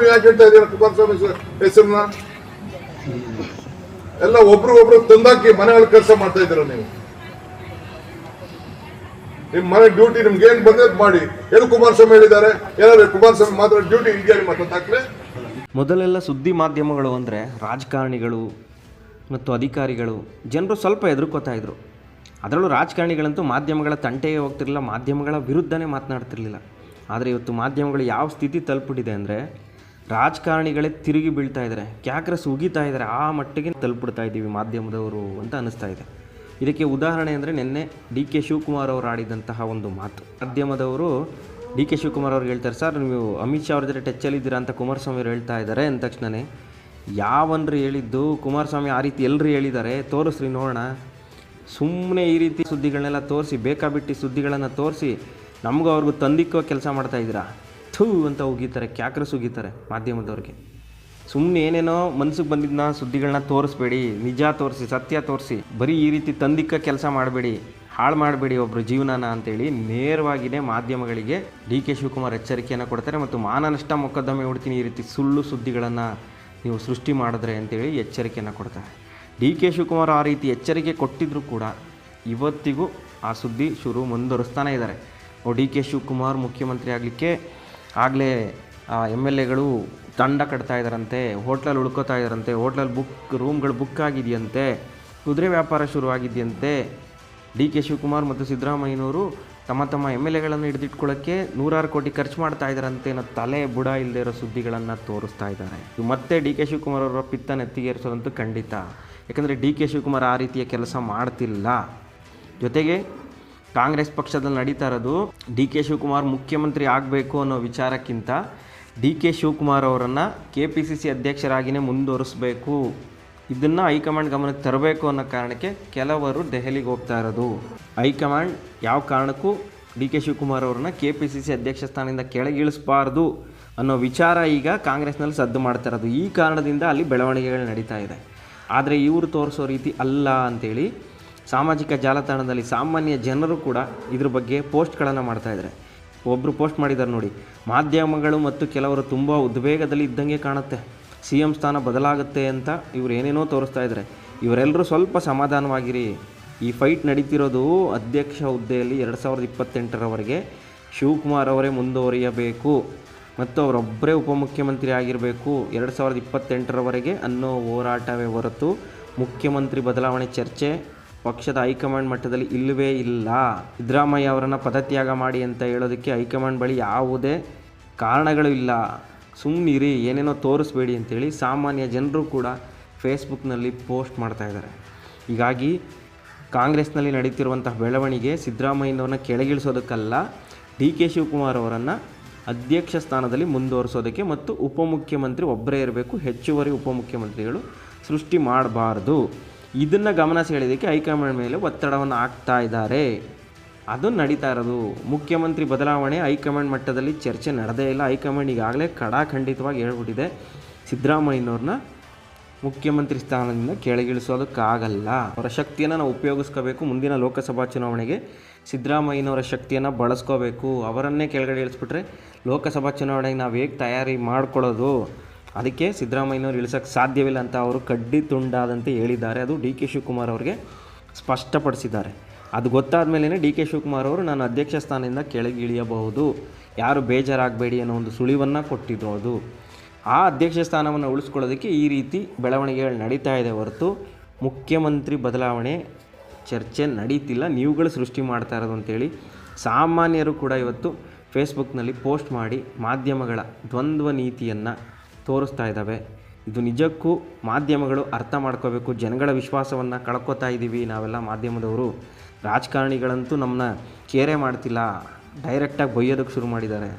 ನೀವು ಯಾಕೆ ಹೇಳ್ತಾ ಇದ್ದೀರಾ? ಕುಮಾರಸ್ವಾಮಿ ಹೆಸರನ್ನ? ಎಲ್ಲ ಒಬ್ರು ಒಬ್ರು ತಂದಾಕಿ ಮನೆಗಳು ಕೆಲಸ ಮಾಡ್ತಾ ಇದ್ದೀರಾ ನೀವು? ನಿಮ್ ಮನೆ ಡ್ಯೂಟಿ ನಿಮ್ಗೆ ಏನ್ ಬಂದದ್ ಮಾಡಿ. ಏನು ಕುಮಾರಸ್ವಾಮಿ ಹೇಳಿದ್ದಾರೆ? ಏನಾದ್ರೆ ಕುಮಾರಸ್ವಾಮಿ ಮಾತ್ರ ಡ್ಯೂಟಿ ಇದೆಯಾ ನಿಮ್ಮ ಮೊದಲೆಲ್ಲ ಸುದ್ದಿ ಮಾಧ್ಯಮಗಳು ಅಂದರೆ ರಾಜಕಾರಣಿಗಳು ಮತ್ತು ಅಧಿಕಾರಿಗಳು, ಜನರು ಸ್ವಲ್ಪ ಹೆದರ್ಕೋತಾ ಇದ್ರು. ಅದರಲ್ಲೂ ರಾಜಕಾರಣಿಗಳಂತೂ ಮಾಧ್ಯಮಗಳ ತಂಟೆಗೆ ಹೋಗ್ತಿರಲಿಲ್ಲ, ಮಾಧ್ಯಮಗಳ ವಿರುದ್ಧನೇ ಮಾತನಾಡ್ತಿರ್ಲಿಲ್ಲ. ಆದರೆ ಇವತ್ತು ಮಾಧ್ಯಮಗಳು ಯಾವ ಸ್ಥಿತಿ ತಲುಪಿಟ್ಟಿದೆ ಅಂದರೆ ರಾಜಕಾರಣಿಗಳೇ ತಿರುಗಿ ಬೀಳ್ತಾ ಇದ್ದಾರೆ. ಕ್ಯಾಕ್ರಸ್ ಉಗಿತಾ ಇದ್ದಾರೆ. ಆ ಮಟ್ಟಿಗೆ ತಲುಪಿಡ್ತಾ ಇದ್ದೀವಿ ಮಾಧ್ಯಮದವರು ಅಂತ ಅನ್ನಿಸ್ತಾ ಇದೆ. ಇದಕ್ಕೆ ಉದಾಹರಣೆ ಅಂದರೆ ನಿನ್ನೆ ಡಿ ಕೆ ಶಿವಕುಮಾರ್ ಅವರು ಆಡಿದಂತಹ ಒಂದು ಮಾತು. ಮಾಧ್ಯಮದವರು ಡಿ ಕೆ ಶಿವಕುಮಾರ್ ಅವ್ರು ಹೇಳ್ತಾರೆ, ಸರ್, ನೀವು ಅಮಿತ್ ಶಾ ಅವ್ರ ಜೊತೆ ಟಚ್ಚಲ್ಲಿದ್ದೀರಾ ಅಂತ ಕುಮಾರಸ್ವಾಮಿ ಅವರು ಹೇಳ್ತಾ ಇದ್ದಾರೆ ಅಂದ ತಕ್ಷಣವೇ ಯಾವನ್ರು ಹೇಳಿದ್ದು ಕುಮಾರಸ್ವಾಮಿ ಆ ರೀತಿ ಎಲ್ಲರೂ ಹೇಳಿದ್ದಾರೆ, ತೋರಿಸ್ರಿ ನೋಡೋಣ. ಸುಮ್ಮನೆ ಈ ರೀತಿ ಸುದ್ದಿಗಳನ್ನೆಲ್ಲ ತೋರಿಸಿ, ಬೇಕಾಬಿಟ್ಟು ಸುದ್ದಿಗಳನ್ನು ತೋರಿಸಿ ನಮಗೂ ಅವ್ರಿಗೂ ತಂದಿಕ್ಕೋ ಕೆಲಸ ಮಾಡ್ತಾ ಇದ್ದೀರಾ? ಥೂ ಅಂತ ಉಗೀತಾರೆ, ಕ್ಯಾಕ್ರಸ್ ಉಗೀತಾರೆ ಮಾಧ್ಯಮದವ್ರಿಗೆ. ಸುಮ್ಮನೆ ಏನೇನೋ ಮನ್ಸಿಗೆ ಬಂದಿದ್ದನ್ನ ಸುದ್ದಿಗಳನ್ನ ತೋರಿಸ್ಬೇಡಿ, ನಿಜ ತೋರಿಸಿ, ಸತ್ಯ ತೋರಿಸಿ, ಬರೀ ಈ ರೀತಿ ತಂದಿಕ್ಕ ಕೆಲಸ ಮಾಡಬೇಡಿ, ಹಾಳು ಮಾಡಬೇಡಿ ಒಬ್ಬರು ಜೀವನನ ಅಂತೇಳಿ ನೇರವಾಗಿಯೇ ಮಾಧ್ಯಮಗಳಿಗೆ ಡಿ ಕೆ ಶಿವಕುಮಾರ್ ಎಚ್ಚರಿಕೆಯನ್ನು ಕೊಡ್ತಾರೆ ಮತ್ತು ಮಾನನಷ್ಟ ಮೊಕದ್ದಮೆ ಹುಡ್ತೀನಿ ಈ ರೀತಿ ಸುಳ್ಳು ಸುದ್ದಿಗಳನ್ನು ನೀವು ಸೃಷ್ಟಿ ಮಾಡಿದ್ರೆ ಅಂತೇಳಿ ಎಚ್ಚರಿಕೆಯನ್ನು ಕೊಡ್ತಾರೆ. ಡಿ ಕೆ ಶಿವಕುಮಾರ್ ಆ ರೀತಿ ಎಚ್ಚರಿಕೆ ಕೊಟ್ಟಿದ್ದರೂ ಕೂಡ ಇವತ್ತಿಗೂ ಆ ಸುದ್ದಿ ಶುರು ಮುಂದುವರಿಸ್ತಾನೆ ಇದ್ದಾರೆ ಡಿ ಕೆ ಶಿವಕುಮಾರ್ ಮುಖ್ಯಮಂತ್ರಿ ಆಗಲಿಕ್ಕೆ ಆಗಲೇ ಎಂ ಎಲ್ ಎಗಳು ದಂಡ ಕಟ್ತಾ ಇದ್ದಾರಂತೆ, ಹೋಟ್ಲಲ್ಲಿ ಉಳ್ಕೋತಾ ಇದ್ದಾರಂತೆ, ಹೋಟ್ಲಲ್ಲಿ ಬುಕ್, ರೂಮ್ಗಳು ಬುಕ್ ಆಗಿದೆಯಂತೆ, ಕುದುರೆ ವ್ಯಾಪಾರ ಶುರುವಾಗಿದೆಯಂತೆ. ಡಿ ಕೆ ಶಿವಕುಮಾರ್ ಮತ್ತು ಸಿದ್ದರಾಮಯ್ಯನವರು ತಮ್ಮ ತಮ್ಮ ಎಂ ಎಲ್ ಎಗಳನ್ನು ಹಿಡಿದಿಟ್ಕೊಳ್ಳೋಕ್ಕೆ ನೂರಾರು ಕೋಟಿ ಖರ್ಚು ಮಾಡ್ತಾ ಇದ್ದಾರಂತೆ ಅನ್ನೋ ತಲೆ ಬುಡ ಇಲ್ಲದೆ ಇರೋ ಸುದ್ದಿಗಳನ್ನು ತೋರಿಸ್ತಾ ಇದ್ದಾರೆ. ಇದು ಮತ್ತೆ ಡಿ ಕೆ ಶಿವಕುಮಾರ್ ಅವರ ಪಿತ್ತ ನೆತ್ತಿಗೇರಿಸೋದಂತೂ ಖಂಡಿತ. ಯಾಕಂದರೆ ಡಿ ಕೆ ಶಿವಕುಮಾರ್ ಆ ರೀತಿಯ ಕೆಲಸ ಮಾಡ್ತಿಲ್ಲ. ಜೊತೆಗೆ ಕಾಂಗ್ರೆಸ್ ಪಕ್ಷದಲ್ಲಿ ನಡೀತಾ ಇರೋದು ಡಿ ಕೆ ಶಿವಕುಮಾರ್ ಮುಖ್ಯಮಂತ್ರಿ ಆಗಬೇಕು ಅನ್ನೋ ವಿಚಾರಕ್ಕಿಂತ ಡಿ ಕೆ ಶಿವಕುಮಾರ್ ಅವರನ್ನು ಕೆ ಪಿ ಸಿ ಸಿ ಅಧ್ಯಕ್ಷರಾಗಿಯೇ ಮುಂದುವರಿಸಬೇಕು. ಇದನ್ನು ಹೈಕಮಾಂಡ್ ಗಮನಕ್ಕೆ ತರಬೇಕು ಅನ್ನೋ ಕಾರಣಕ್ಕೆ ಕೆಲವರು ದೆಹಲಿಗೆ ಹೋಗ್ತಾ ಇರೋದು. ಹೈಕಮಾಂಡ್ ಯಾವ ಕಾರಣಕ್ಕೂ ಡಿ ಕೆ ಶಿವಕುಮಾರ್ ಅವರನ್ನು ಕೆ ಪಿ ಸಿ ಸಿ ಅಧ್ಯಕ್ಷ ಸ್ಥಾನದಿಂದ ಕೆಳಗಿಳಿಸಬಾರ್ದು ಅನ್ನೋ ವಿಚಾರ ಈಗ ಕಾಂಗ್ರೆಸ್ನಲ್ಲಿ ಸದ್ದು ಮಾಡ್ತಾ ಇರೋದು. ಈ ಕಾರಣದಿಂದ ಅಲ್ಲಿ ಬೆಳವಣಿಗೆಗಳು ನಡೀತಾ ಇದೆ. ಆದರೆ ಇವರು ತೋರಿಸೋ ರೀತಿ ಅಲ್ಲ ಅಂತೇಳಿ ಸಾಮಾಜಿಕ ಜಾಲತಾಣದಲ್ಲಿ ಸಾಮಾನ್ಯ ಜನರು ಕೂಡ ಇದ್ರ ಬಗ್ಗೆ ಪೋಸ್ಟ್ಗಳನ್ನು ಮಾಡ್ತಾಯಿದ್ದಾರೆ ಒಬ್ಬರು ಪೋಸ್ಟ್ ಮಾಡಿದ್ದಾರೆ ನೋಡಿ, ಮಾಧ್ಯಮಗಳು ಮತ್ತು ಕೆಲವರು ತುಂಬ ಉದ್ವೇಗದಲ್ಲಿ ಇದ್ದಂಗೆ ಕಾಣುತ್ತೆ. ಸಿ ಎಂ ಸ್ಥಾನ ಬದಲಾಗುತ್ತೆ ಅಂತ ಇವರು ಏನೇನೋ ತೋರಿಸ್ತಾ ಇದ್ದಾರೆ ಇವರೆಲ್ಲರೂ ಸ್ವಲ್ಪ ಸಮಾಧಾನವಾಗಿರಿ. ಈ ಫೈಟ್ ನಡೀತಿರೋದು ಅಧ್ಯಕ್ಷ ಹುದ್ದೆಯಲ್ಲಿ ಎರಡು ಸಾವಿರದ ಇಪ್ಪತ್ತೆಂಟರವರೆಗೆ. ಶಿವಕುಮಾರ್ ಅವರೇ ಮುಂದುವರಿಯಬೇಕು ಮತ್ತು ಅವರೊಬ್ಬರೇ ಉಪಮುಖ್ಯಮಂತ್ರಿ ಆಗಿರಬೇಕು. ಎರಡು ಸಾವಿರದ ಇಪ್ಪತ್ತೆಂಟರವರೆಗೆ ಅನ್ನೋ ಹೋರಾಟವೇ ಹೊರತು ಮುಖ್ಯಮಂತ್ರಿ ಬದಲಾವಣೆ ಚರ್ಚೆ. ಪಕ್ಷದ ಹೈಕಮಾಂಡ್ ಮಟ್ಟದಲ್ಲಿ ಇಲ್ಲವೇ ಇಲ್ಲ. ಸಿದ್ದರಾಮಯ್ಯ ಅವರನ್ನು ಪದತ್ಯಾಗ ಮಾಡಿ ಅಂತ ಹೇಳೋದಕ್ಕೆ ಹೈಕಮಾಂಡ್ ಬಳಿ ಯಾವುದೇ ಕಾರಣಗಳು ಇಲ್ಲ. ಸುಮ್ಮನಿರಿ ಏನೇನೋ ತೋರಿಸ್ಬೇಡಿ ಅಂತೇಳಿ ಸಾಮಾನ್ಯ ಜನರು ಕೂಡ ಫೇಸ್ಬುಕ್ನಲ್ಲಿ ಪೋಸ್ಟ್ ಮಾಡ್ತಾ ಇದ್ದಾರೆ. ಹೀಗಾಗಿ ಕಾಂಗ್ರೆಸ್ನಲ್ಲಿ ನಡೀತಿರುವಂತಹ ಬೆಳವಣಿಗೆ ಸಿದ್ದರಾಮಯ್ಯನವ್ರನ್ನ ಕೆಳಗಿಳಿಸೋದಕ್ಕಲ್ಲ ಡಿ ಕೆ ಶಿವಕುಮಾರ್ ಅವರನ್ನು ಅಧ್ಯಕ್ಷ ಸ್ಥಾನದಲ್ಲಿ ಮುಂದುವರಿಸೋದಕ್ಕೆ ಮತ್ತು ಉಪಮುಖ್ಯಮಂತ್ರಿ ಒಬ್ಬರೇ ಇರಬೇಕು, ಹೆಚ್ಚುವರಿ ಉಪಮುಖ್ಯಮಂತ್ರಿಗಳು ಸೃಷ್ಟಿ ಮಾಡಬಾರ್ದು. ಇದನ್ನು ಗಮನ ಸೆಳೆಯೋದಕ್ಕೆ ಹೈಕಮಾಂಡ್ ಮೇಲೆ ಒತ್ತಡವನ್ನು ಹಾಕ್ತಾ ಇದ್ದಾರೆ. ಅದು ನಡೀತಾ ಇರೋದು. ಮುಖ್ಯಮಂತ್ರಿ ಬದಲಾವಣೆ ಹೈಕಮಾಂಡ್ ಮಟ್ಟದಲ್ಲಿ ಚರ್ಚೆ ನಡೆದೇ ಇಲ್ಲ. ಹೈಕಮಾಂಡ್ ಈಗಾಗಲೇ ಕಡಾಖಂಡಿತವಾಗಿ ಹೇಳ್ಬಿಟ್ಟಿದೆ. ಸಿದ್ದರಾಮಯ್ಯನವ್ರನ್ನ ಮುಖ್ಯಮಂತ್ರಿ ಸ್ಥಾನದಿಂದ ಕೆಳಗಿಳಿಸೋದಕ್ಕಾಗಲ್ಲ. ಅವರ ಶಕ್ತಿಯನ್ನು ನಾವು ಉಪಯೋಗಿಸ್ಕೋಬೇಕು. ಮುಂದಿನ ಲೋಕಸಭಾ ಚುನಾವಣೆಗೆ ಸಿದ್ದರಾಮಯ್ಯನವರ ಶಕ್ತಿಯನ್ನು ಬಳಸ್ಕೋಬೇಕು. ಅವರನ್ನೇ ಕೆಳಗಡೆ ಇಳಿಸ್ಬಿಟ್ರೆ ಲೋಕಸಭಾ ಚುನಾವಣೆಗೆ ನಾವು ಹೇಗೆ ತಯಾರಿ ಮಾಡ್ಕೊಳ್ಳೋದು? ಅದಕ್ಕೆ ಸಿದ್ದರಾಮಯ್ಯನವ್ರು ಇಳಿಸೋಕ್ಕೆ ಸಾಧ್ಯವಿಲ್ಲ ಅಂತ ಅವರು ಕಡ್ಡಿ ತುಂಡಾದಂತೆ ಹೇಳಿದ್ದಾರೆ. ಅದು ಡಿ ಕೆ ಶಿವಕುಮಾರ್ ಅವರಿಗೆ ಸ್ಪಷ್ಟಪಡಿಸಿದ್ದಾರೆ. ಅದು ಗೊತ್ತಾದ ಮೇಲೇ ಡಿ ಕೆ ಶಿವಕುಮಾರ್ ಅವರು ನಾನು ಅಧ್ಯಕ್ಷ ಸ್ಥಾನದಿಂದ ಕೆಳಗಿಳಿಯಬಹುದು. ಯಾರು ಬೇಜಾರಾಗಬೇಡಿ ಅನ್ನೋ ಒಂದು ಸುಳಿವನ್ನು ಕೊಟ್ಟಿದ್ರು ಅದು. ಆ ಅಧ್ಯಕ್ಷ ಸ್ಥಾನವನ್ನು ಉಳಿಸ್ಕೊಳ್ಳೋದಕ್ಕೆ ಈ ರೀತಿ ಬೆಳವಣಿಗೆಗಳು ನಡೀತಾ ಇದೆ ಹೊರತು ಮುಖ್ಯಮಂತ್ರಿ ಬದಲಾವಣೆ ಚರ್ಚೆ ನಡೀತಿಲ್ಲ. ನೀವುಗಳು ಸೃಷ್ಟಿ ಮಾಡ್ತಾ ಇರೋದು ಅಂತೇಳಿ ಸಾಮಾನ್ಯರು ಕೂಡ ಇವತ್ತು ಫೇಸ್ಬುಕ್ನಲ್ಲಿ ಪೋಸ್ಟ್ ಮಾಡಿ ಮಾಧ್ಯಮಗಳ ದ್ವಂದ್ವ ನೀತಿಯನ್ನು ತೋರಿಸ್ತಾ ಇದ್ದಾವೆ. ಇದು ನಿಜಕ್ಕೂ ಮಾಧ್ಯಮಗಳು ಅರ್ಥ ಮಾಡ್ಕೋಬೇಕು. ಜನಗಳ ವಿಶ್ವಾಸವನ್ನು ಕಳ್ಕೊತಾ ಇದ್ದೀವಿ ನಾವೆಲ್ಲ ಮಾಧ್ಯಮದವರು. ರಾಜಕಾರಣಿಗಳಂತೂ ನಮ್ಮನ್ನ ಕೇರೆ ಮಾಡ್ತಿಲ್ಲ. ಡೈರೆಕ್ಟಾಗಿ ಬೈಯೋದಕ್ಕೆ ಶುರು ಮಾಡಿದ್ದಾರೆ.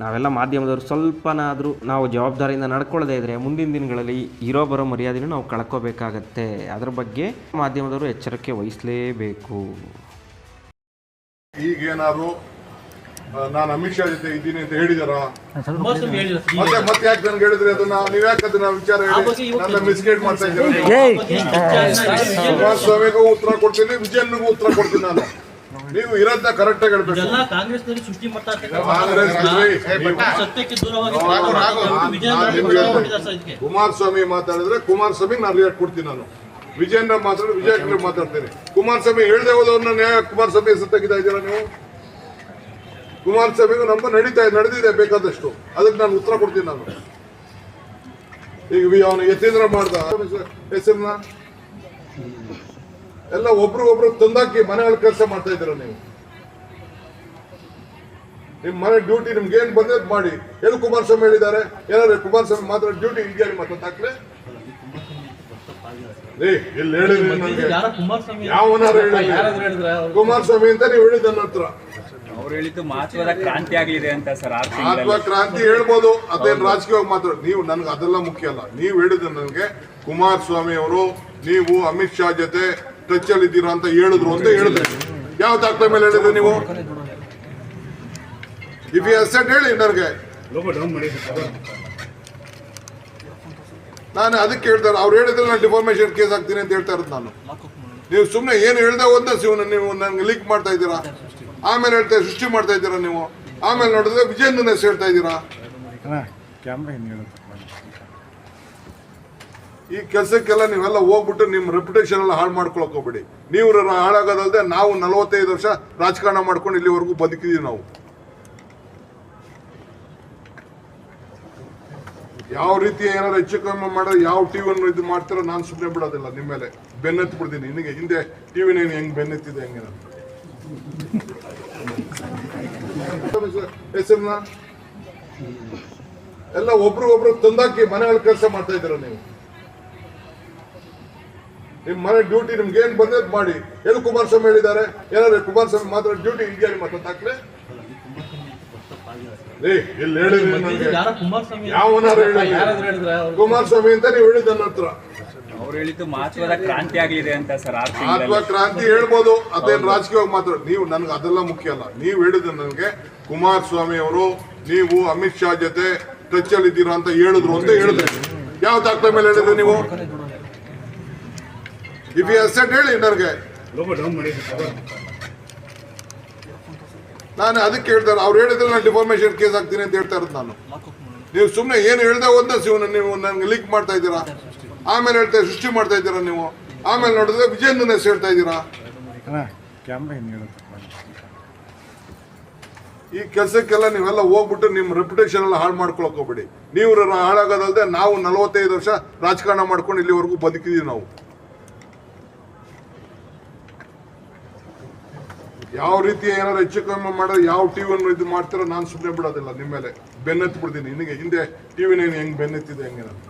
ನಾವೆಲ್ಲ ಮಾಧ್ಯಮದವರು ಸ್ವಲ್ಪನಾದರೂ ನಾವು ಜವಾಬ್ದಾರಿಯಿಂದ ನಡ್ಕೊಳ್ಳದೇ ಇದ್ದರೆ ಮುಂದಿನ ದಿನಗಳಲ್ಲಿ ಇರೋ ಬರೋ ಮರ್ಯಾದೆನೂ ನಾವು ಕಳ್ಕೋಬೇಕಾಗತ್ತೆ. ಅದರ ಬಗ್ಗೆ ಮಾಧ್ಯಮದವರು ಎಚ್ಚರಿಕೆ ವಹಿಸಲೇಬೇಕು. ಈಗೇನಾದ್ರು ನಾನು ಅಮಿತ್ ಶಾ ಜೊತೆ ಇದ್ದೀನಿ ಅಂತ ಹೇಳಿದಾರ? ಮತ್ತೆ ಮತ್ತೆ ಯಾಕೆ ನನ್ಗೆ ಹೇಳಿದ್ರೆ? ಅದನ್ನ ನೀವ್ ಯಾಕೆ ಅದನ್ನ ವಿಚಾರ ಹೇಳಿ? ನನ್ನ ಮಿಸ್ಗೈಡ್ ಮಾಡ್ತಾ ಇದ್ದೀರಾ? ಕುಮಾರಸ್ವಾಮಿಗೂ ಉತ್ತರ ಕೊಡ್ತೀನಿ ವಿಜಯನ್ಗೂ ಉತ್ತರ ಕೊಡ್ತೀನಿ ನಾನು. ನೀವು ಇರೋದನ್ನ ಕರೆಕ್ಟ್ ಆಗಿ ಹೇಳ್ಬೇಕು. ಕುಮಾರಸ್ವಾಮಿ ಮಾತಾಡಿದ್ರೆ ಕುಮಾರಸ್ವಾಮಿ ನಾನು ರಿಯಾಕ್ಟ್ ಕೊಡ್ತೀನಿ ನಾನು. ವಿಜಯನ್ ಮಾತಾಡಿದ್ರೆ ವಿಜಯ್ ಮಾತಾಡ್ತೀನಿ. ಕುಮಾರಸ್ವಾಮಿ ಹೇಳ್ದೆ ಹೋದವ್ರನ್ನ ನ್ಯಾಯ ಕುಮಾರಸ್ವಾಮಿ ಹೆಸರು ತೆಗಿತಾ ಇದ್ದೀರಾ ನೀವು? ಕುಮಾರಸ್ವಾಮಿಗೂ ನಮ್ಮ ನಡೀತಾ ನಡೆದಿದೆ ಬೇಕಾದಷ್ಟು. ಅದಕ್ಕೆ ನಾನು ಉತ್ತರ ಕೊಡ್ತೀನಿ ನಾನು. ಈಗ ಅವನು ಯತೀಂದ್ರ ಮಾಡ್ದ. ಹೆಸರನ್ನ ಎಲ್ಲ ಒಬ್ರು ಒಬ್ರು ತಂದಾಕಿ ಮನೆಗಳ ಕೆಲಸ ಮಾಡ್ತಾ ಇದ್ದೀರ ನೀವು? ನಿಮ್ ಮನೆ ಡ್ಯೂಟಿ ನಿಮ್ಗೆ ಏನ್ ಬಂದದ್ ಮಾಡಿ. ಎಲ್ಲಿ ಕುಮಾರಸ್ವಾಮಿ ಹೇಳಿದ್ದಾರೆ? ಏನಾದ್ರೆ ಕುಮಾರಸ್ವಾಮಿ ಮಾತ್ರ ಡ್ಯೂಟಿ ಇದೆಯಾ ನಿಮ್ಮ ಏ ಇಲ್ಲಿ ಹೇಳಿದ್ರೆ ಕುಮಾರಸ್ವಾಮಿ ಅಂತ ನೀವು ಹೇಳಿದ ನನ್ನ ಹತ್ರ. ಮಹತ್ವದ ಕ್ರಾಂತಿ ತಿಂಗಳಲ್ಲಿ. ಕ್ರಾಂತಿ ಹೇಳ್ಬೋದು, ಅದೇನು ರಾಜಕೀಯವಾಗಿ ಮಾತ್ರ ನೀವು ನನ್ಗೆ ಅದೆಲ್ಲ ಮುಖ್ಯ ಅಲ್ಲ. ನೀವು ಹೇಳಿದ ನನಗೆ ಕುಮಾರಸ್ವಾಮಿ ಅವರು, ನೀವು ಅಮಿತ್ ಶಾ ಜೊತೆ ಟಚ್ ಅಲ್ಲಿ ಇದ್ದೀರಾ ಅಂತ ಹೇಳಿದ್ರು ಅಂತ ಹೇಳಿದ್ರೆ ಯಾವ ದಾಖಲೆ ಮೇಲೆ ಹೇಳಿದ್ರೆ ನೀವು? ಇಫ್ ಯು ಅಸೆಂಟ್ ಹೇಳಿ ನನಗೆ. ನಾನು ಅದಕ್ಕೆ ಹೇಳ್ತಾರೆ ಅವ್ರು ಹೇಳಿದ್ರೆ ನಾನು ಡಿಫಾರ್ಮೇಶನ್ ಕೇಸ್ ಹಾಕ್ತೀನಿ ಅಂತ ಹೇಳ್ತಾ ಇರೋದು ನಾನು. ನೀವು ಸುಮ್ಮನೆ ಏನು ಹೇಳ್ದೆ ಒಂದ ನೀವು ನನಗೆ ಲೀಕ್ ಮಾಡ್ತಾ ಇದ್ದೀರಾ? ಆಮೇಲೆ ಹೇಳ್ತಾ ಸೃಷ್ಟಿ ಮಾಡ್ತಾ ಇದ್ದೀರಾ ನೀವು? ಆಮೇಲೆ ನೋಡಿದ್ರೆ ವಿಜಯನ ಹೇಳ್ತಾ ಇದ್ದೀರಾ? ಈ ಕೆಲಸಕ್ಕೆಲ್ಲ ನೀವೆಲ್ಲ ಹೋಗ್ಬಿಟ್ಟು ನಿಮ್ಮ ರೆಪ್ಯುಟೇಷನ್ ಎಲ್ಲ ಹಾಳು ಮಾಡ್ಕೊಳಕ್ ಹೋಗ್ಬೇಡಿ. ನೀವು ಹಾಳಾಗೋದಲ್ಲದೆ ನಾವು ನಲವತ್ತೈದು ವರ್ಷ ರಾಜಕಾರಣ ಮಾಡ್ಕೊಂಡು ಇಲ್ಲಿವರೆಗೂ ಬದುಕಿದೀವಿ ನಾವು. ಯಾವ ರೀತಿ ಏನಾದ್ರು ಹೆಚ್ಚು ಕಮ್ಮಿ ಮಾಡ ಯಾವ ಟಿವಿಯನ್ನು ಇದು ಮಾಡ್ತಾರೋ ನಾನು ಸುಮ್ಮನೆ ಬಿಡೋದಿಲ್ಲ ನಿಮ್ಮ ಮೇಲೆ ಬೆನ್ನೆತ್ತು ಬಿಡ್ತೀನಿ. ನಿನಗೆ ಹಿಂದೆ ಟಿ ವಿನ ಹೆಂಗ್ ಬೆನ್ನತ್ತಿದೆ ಹೆಂಗೆ ಹೆಸರನ್ನ ಎಲ್ಲ ಒಬ್ರು ಒಬ್ರು ತಂದಾಕಿ ಮನೆಯಲ್ಲಿ ಕೆಲಸ ಮಾಡ್ತಾ ಇದ್ರ ನೀವು? ನಿಮ್ ಮನೆ ಡ್ಯೂಟಿ ನಿಮ್ಗೆ ಏನ್ ಬಂದದ್ ಮಾಡಿ. ಎಲ್ಲಿ ಕುಮಾರಸ್ವಾಮಿ ಹೇಳಿದ್ದಾರೆ? ಏನಾದ್ರೆ ಕುಮಾರಸ್ವಾಮಿ ಮಾತ್ರ ಡ್ಯೂಟಿ ಇದೆಯಾ ನಿಮ್ಮ ದಾಖಲೆ? ಇಲ್ಲಿ ಹೇಳಿದ್ರಿ ಯಾರ ಕುಮಾರಸ್ವಾಮಿ ಹೇಳಿದ್ರೆ? ಅಂತ ನೀವು ಹೇಳಿದ ನನ್ನ ಹತ್ರ. ಅವ್ರು ಕ್ರಾಂತಿ ಹೇಳ್ಬೋದು, ಅದೇನು ರಾಜಕೀಯವಾಗಿ ಮಾತ್ರ ನೀವು ನನ್ಗೆ ಅದೆಲ್ಲ ಮುಖ್ಯ ಅಲ್ಲ. ನೀವು ಹೇಳಿದ ನನಗೆ ಕುಮಾರಸ್ವಾಮಿ ಅವರು, ನೀವು ಅಮಿತ್ ಶಾ ಜೊತೆ ಟಚ್ ಅಲ್ಲಿ ಇದ್ದೀರಾ ಅಂತ ಹೇಳಿದ್ರು ಅಂತ ಹೇಳಿದ್ರೆ ಯಾವ ದಾಖಲೆ ಮೇಲೆ ಹೇಳಿದ್ರಿ ನೀವು? ಇಫ್ ಯು ಅಸೆಟ್ ಹೇಳಿ ನನಗೆ. ನಾನು ಅದಕ್ಕೆ ಹೇಳ್ತಾರೆ ಅವ್ರು ಹೇಳಿದ್ರೆ ನಾನು ಡಿಫಾರ್ಮೇಶನ್ ಕೇಸ್ ಹಾಕ್ತೀನಿ ಅಂತ ಹೇಳ್ತಾ ಇರೋದು ನಾನು. ನೀವು ಸುಮ್ಮನೆ ಏನು ಹೇಳ್ದೆ ಒಂದ ಶಿವನ ನೀವು ನನಗೆ ಲೀಕ್ ಮಾಡ್ತಾ ಇದ್ದೀರಾ? ಆಮೇಲೆ ಹೇಳ್ತಾ ಸೃಷ್ಟಿ ಮಾಡ್ತಾ ಇದ್ದೀರಾ ನೀವು? ಆಮೇಲೆ ನೋಡಿದ್ರೆ ವಿಜಯೇಂದ್ರನ ಹೆಸರು ಹೇಳ್ತಾ ಇದ್ದೀರಾ ಈ ಕೆಲಸಕ್ಕೆಲ್ಲ ನೀವೆಲ್ಲ ಹೋಗ್ಬಿಟ್ಟು ನಿಮ್ಮ ರೆಪ್ಯುಟೇಷನ್ ಎಲ್ಲ ಹಾಳು ಮಾಡ್ಕೊಳಕ್ ಹೋಗ್ಬೇಡಿ. ನೀವು ಹಾಳಾಗೋದಲ್ದೆ ನಾವು ನಲವತ್ತೈದು ವರ್ಷ ರಾಜಕಾರಣ ಮಾಡ್ಕೊಂಡು ಇಲ್ಲಿವರೆಗೂ ಬದುಕಿದೀವಿ ನಾವು. ಯಾವ ರೀತಿ ಏನಾದ್ರು ಹೆಚ್ಚು ಕಮ್ಮಿ ಮಾಡಿದ್ರೆ ಯಾವ ಟಿವಿಯನ್ನು ಇದು ಮಾಡ್ತಾರೋ ನಾನು ಸುಮ್ಮನೆ ಬಿಡೋದಿಲ್ಲ ನಿಮ್ಮ ಮೇಲೆ ಬೆನ್ನತ್ತಿ ಬಿಡ್ತೀನಿ ನಿನಗೆ ಹಿಂದೆ ಟಿವಿ ನೀನು ಹೆಂಗ್ ಬೆನ್ನತ್ತಿದೆ ಹೆಂಗೆ ನಾನು